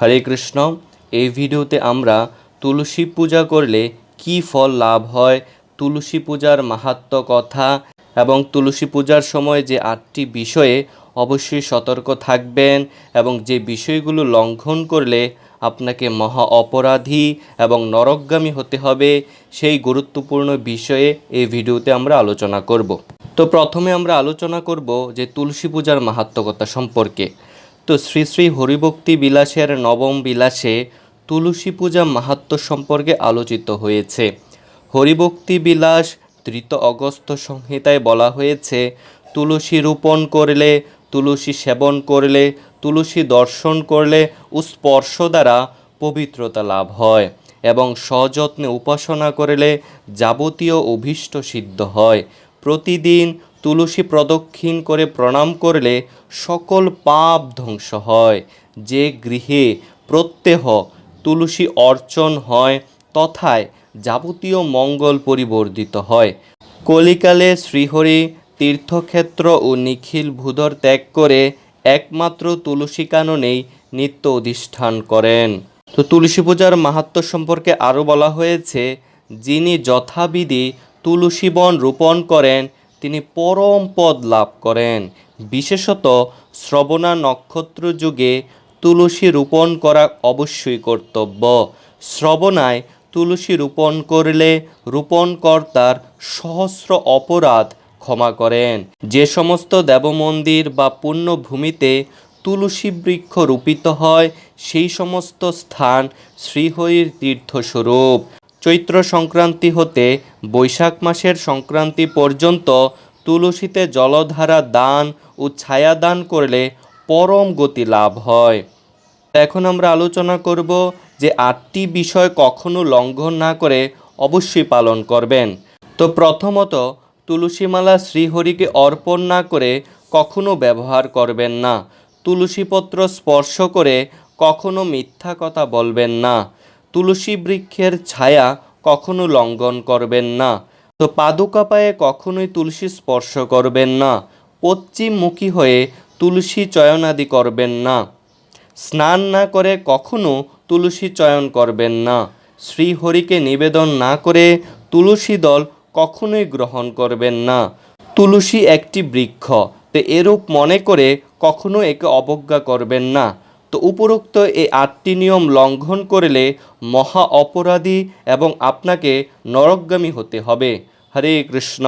হরে কৃষ্ণ। এই ভিডিওতে আমরা তুলসী পূজা করলে কি ফল লাভ হয়, তুলসী পূজার মাহাত্ম্য কথা এবং তুলসী পূজার সময় যে আটটি বিষয়ে অবশ্যই সতর্ক থাকবেন এবং যে বিষয়গুলো লঙ্ঘন করলে আপনাকে মহা অপরাধী এবং নরকগামী হতে হবে, সেই গুরুত্বপূর্ণ বিষয়ে এই ভিডিওতে আমরা আলোচনা করব। তো প্রথমে আমরা আলোচনা করব যে তুলসী পূজার মাহাত্মকতা সম্পর্কে। তো শ্রী শ্রী হরিভক্তি বিলাসের নবম বিলাসে তুলসী পূজা মাহাত্ম্য সম্পর্কে আলোচিত হয়েছে। হরিভক্তি বিলাস তৃত অগস্ত সংহিতায় বলা হয়েছে, তুলসী রোপণ করলে তুলসী সেবন করলে, তুলসী দর্শন করলে স্পর্শ দ্বারা পবিত্রতা লাভ হয় এবং সযত্নে উপাসনা করলে যাবতীয় অভীষ্ট সিদ্ধ হয়। প্রতিদিন তুলসী প্রদক্ষিণ করে প্রণাম করলে সকল পাপ ধ্বংস হয়। যে গৃহে প্রত্যহ তুলসী অর্চন হয়, তথায় যাবতীয় মঙ্গল পরিবর্ধিত হয়। কলিকালে শ্রীহরি তীর্থক্ষেত্র ও নিখিল ভূধর ত্যাগ করে একমাত্র তুলসী কাননেই নিত্য অধিষ্ঠান করেন। তো তুলসী পূজার মাহাত্ম্য সম্পর্কে আরও বলা হয়েছে, যিনি যথাবিধি তুলসী বন রোপণ করেন তিনি পরম পদ লাভ করেন। বিশেষত শ্রবণা নক্ষত্র যুগে তুলসী রোপণ করা অবশ্যই কর্তব্য। শ্রবণায় তুলসী রোপণ করলে রোপণকর্তার সহস্র অপরাধ ক্ষমা করেন। যে সমস্ত দেবমন্দির বা পুণ্যভূমিতে তুলসী বৃক্ষ রূপিত হয়, সেই সমস্ত স্থান শ্রীহরির তীর্থস্বরূপ। চৈত্র সংক্রান্তি হতে বৈশাখ মাসের সংক্রান্তি পর্যন্ত তুলসীতে জলধারা দান ও ছায়া দান করলে পরম গতি লাভ হয়। এখন আমরা আলোচনা করব যে আটটি বিষয় কখনো লঙ্ঘন না করে অবশ্যই পালন করবেন। তো প্রথমত, তুলসীমালা শ্রীহরিকে অর্পণ না করে কখনো ব্যবহার করবেন না। তুলসীপত্র স্পর্শ করে কখনো মিথ্যা কথা বলবেন না। তুলসী বৃক্ষের ছায়া কখনো লঙ্ঘন করবেন না। তো পাদুকা পায়ে কখনোই তুলসী স্পর্শ করবেন না। পশ্চিমমুখী হয়ে তুলসী চয়নাদি করবেন না। স্নান না করে কখনো তুলসী চয়ন করবেন না। শ্রীহরিকে নিবেদন না করে তুলসী দল কখনোই গ্রহণ করবেন না। তুলসী একটি বৃক্ষ, তো এরূপ মনে করে কখনো একে অবজ্ঞা করবেন না। তো উপরোক্ত এই আটটি নিয়ম লঙ্ঘন করলে মহা অপরাধী এবং আপনাকে নরকগামী হতে হবে। হরে কৃষ্ণ।